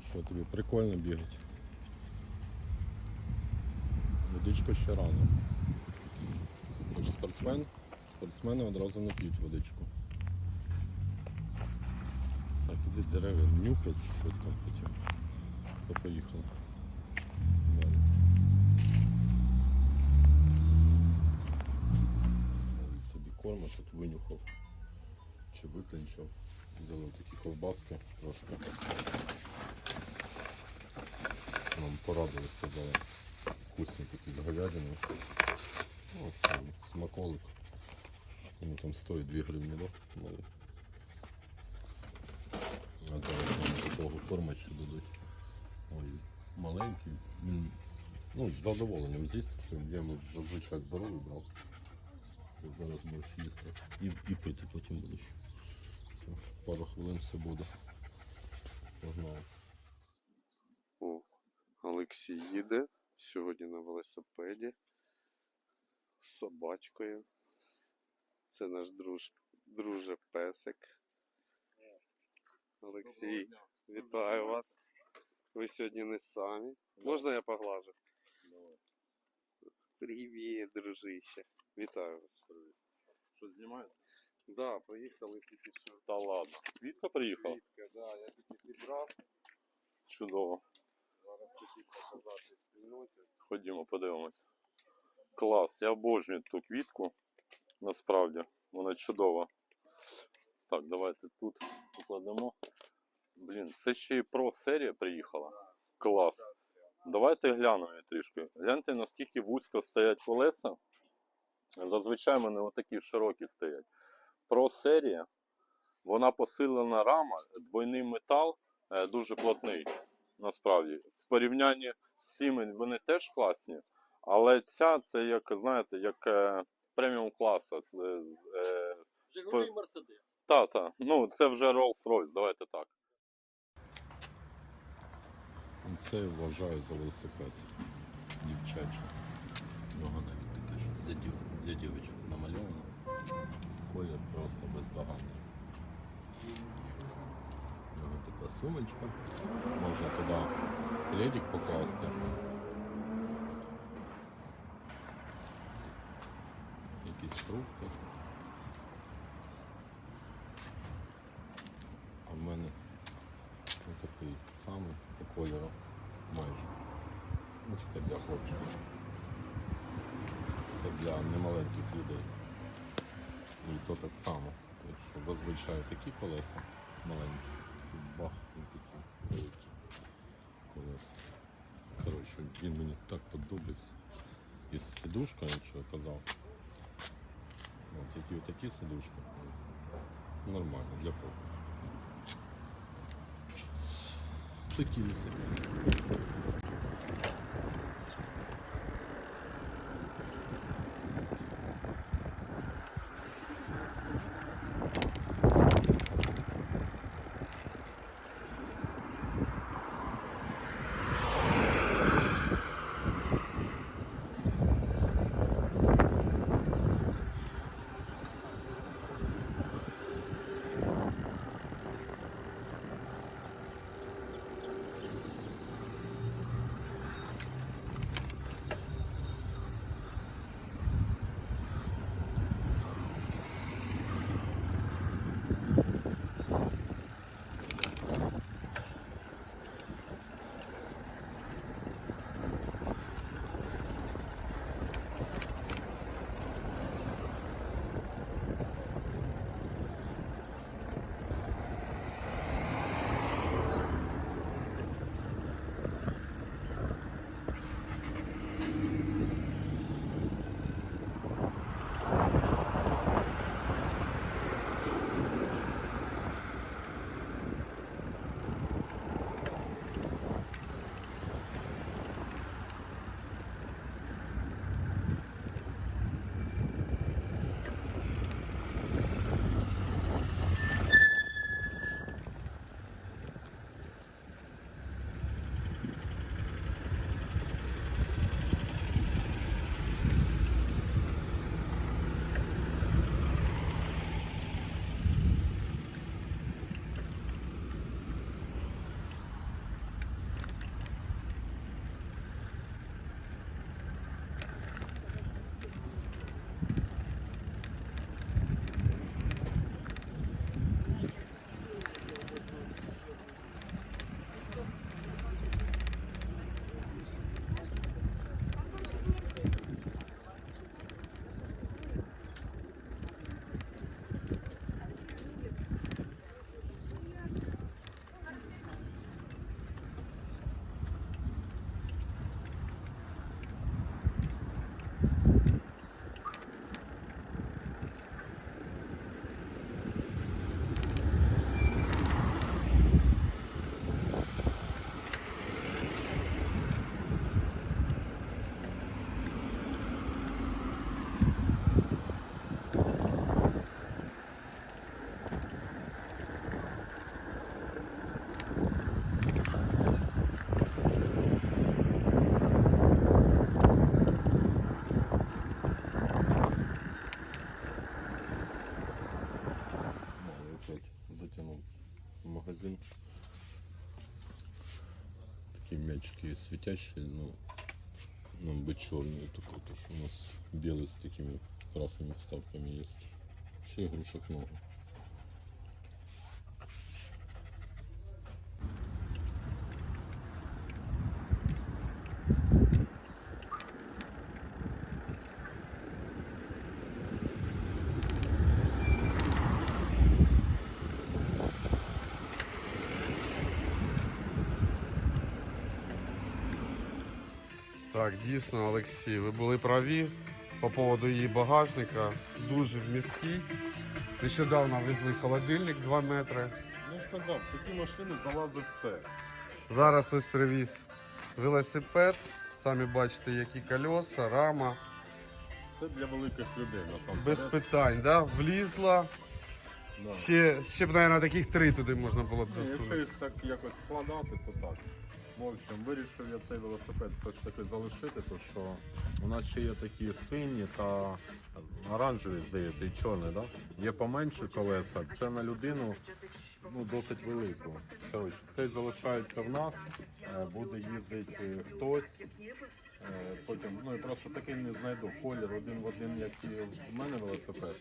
Ну що, тобі прикольно бігати. Водичка ще рано. Ти ж спортсмен, спортсмени одразу не п'ють водичку. Так, іди дерева нюхать, що там хотів. То поїхав. Далі. Собі корма, тут винюхав чи виклинчив. Взяли такі ковбаски трошки. Нам порадили, сказали. Вкусні такі з говядиною. Ну, смаколик. Він там стоїть 2 гривні, да? Мали. А зараз нам такого корма ще дадуть. Ой, маленький. Ну, з задоволенням з'їсти, я йому зазвичай здоровий брав. Зараз можеш їсти. І, і пити потім будеш. Все, пару хвилин все буде. Погнали. О, Олексій їде сьогодні на велосипеді з собачкою. Це наш друж, друже песик. Олексій, вітаю вас. Ви сьогодні не самі. Можна я поглажу? Привіт, дружище. Вітаю вас. Що знімаєте? Да, приїхали тільки що. Та ладно. Квітка приїхала? Квітка, да, я тільки підбрав. Чудово. Зараз хотів показати спільноті. Ходімо, подивимось. Клас, я обожнюю ту квітку. Насправді, вона чудова. Так, давайте тут покладемо. Блін, це ще і про серія приїхала. Клас. Давайте глянемо трішки. Гляньте, наскільки вузько стоять колеса. Зазвичай в мене отакі широкі стоять. Про серія. Вона посилена рама, двойний метал, е, дуже плотний. Насправді. В порівнянні з Siemens вони теж класні, але ця це як, знаєте, як е, преміум класа. Це, е, Жигулі Мерседес. та, та. Ну, це вже Rolls-Royce, давайте так. Це я вважаю за велосипед. Дівчачий. Нього навіть таке дів... для дівчинок намальовано. Колір просто бездоганний. Нього така сумочка. Можна туди пледик покласти. Якісь фрукти. А в мене ось такий самий по кольору майже. Ну, тільки для хлопчиків. Це для немаленьких людей. І то так само. Так зазвичай такі колеса маленькі. Тут бах і такі великі колеса. Коротше, він мені так подобається. І з сидушкою, що я казав. От які отакі сидушки. Нормально для попи. Такі собі. в магазин. Такие мячики светящие, но нам бы черные только, то что у нас белый с такими красными вставками есть. Вообще игрушек много. Так, дійсно, Олексій, ви були праві по поводу її багажника. Дуже вмісткий. Нещодавно везли холодильник 2 метри. Ну я ж казав, в такі машини залазить все. Зараз ось привіз велосипед. Самі бачите, які колеса, рама. Це для великих людей, насамперед. Без питань, да? влізла. Да. Ще, ще б, мабуть, таких три туди можна було б Ні, якщо їх так якось складати, то так. В общем, вирішив я цей велосипед все ж таки залишити, то що у нас ще є такі сині та оранжеві, здається, і чорні, да? Є поменші колеса. Це на людину ну, досить велику. Коротше, цей залишається в нас, е, буде їздити хтось. Е, Потім, ну і просто такий не знайду. Колір один в один, як і в мене велосипед.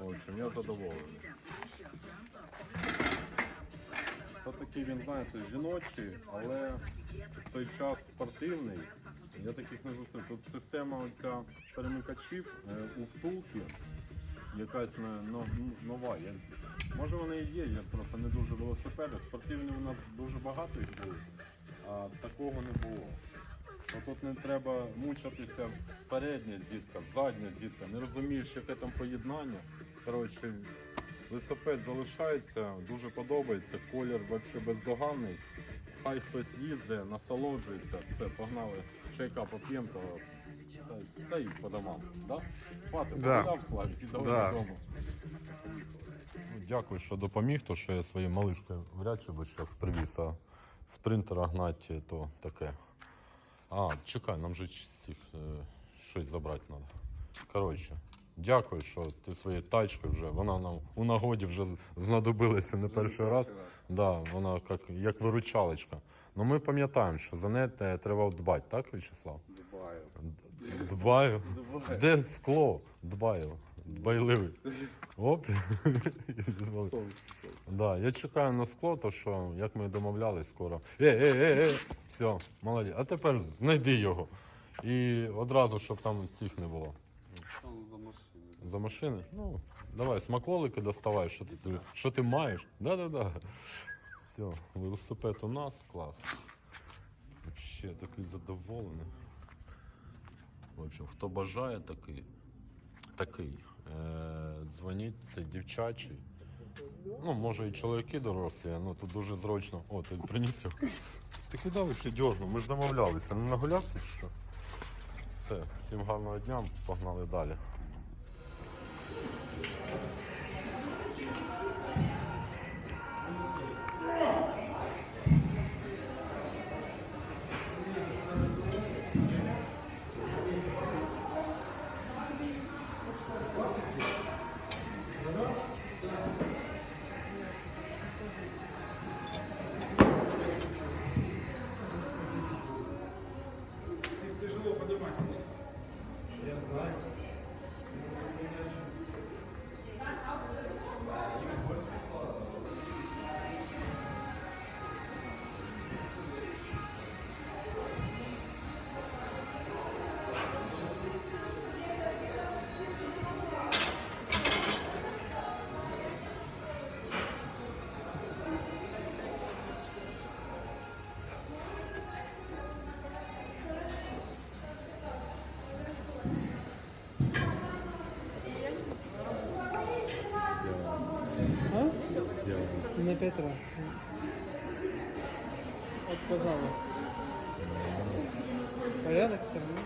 В общем, я задоволений. Це такий він, знаєте, жіночий, але в той час спортивний. Я таких не зустрів. Тут система оця перемикачів е, у втулки якась но- нова. Я, може вони і є, я просто не дуже велосипеди. Спортивні у нас дуже багато їх було, а такого не було. То тут не треба мучитися передня зітка, задня зітка, не розумієш, яке там поєднання. Коротше, велосипед залишається, дуже подобається, колір взагалі бездоганний. Хай хтось їздить, насолоджується, все, погнали, чайка поп'ємо, то та, й- та й по домам. Да? Хватить, Да. погуляв, Славік, і давай Да. додому. Ну, Дякую, що допоміг, то що я своєю малишкою вряд чи би зараз привіз, а спринтера гнати, то таке. А, чекай, нам же цих, е, щось забрати треба. Коротше, дякую, що ти своєю тачкою вже, вона нам у нагоді вже знадобилася не перший раз. Да, вона як, як виручалочка. Ну ми пам'ятаємо, що за неї треба дбати, так, Вячеслав? Дбаю. Дбаю. Дбаю. Де скло? Дбаю. Дбайливий. Оп. Да, я чекаю на скло, то що, як ми домовлялись скоро. Е, е, е, е. Все, молодець. А тепер знайди його. І одразу, щоб там цих не було. Там за машини? Ну, давай, смаколики доставай, що ти, що ти маєш. Да-да-да. Все, велосипед у нас, клас. Вообще такий задоволений. В общем, хто бажає такий, такий, е- дзвоніть, це дівчачий. Ну, може і чоловіки дорослі, ну тут дуже зручно. О, ти приніс його. Ти куди ще дьорнув? Ми ж домовлялися, не нагулявся чи що? Все, всім гарного дня, погнали далі. Пять раз. Отказала. Порядок все равно.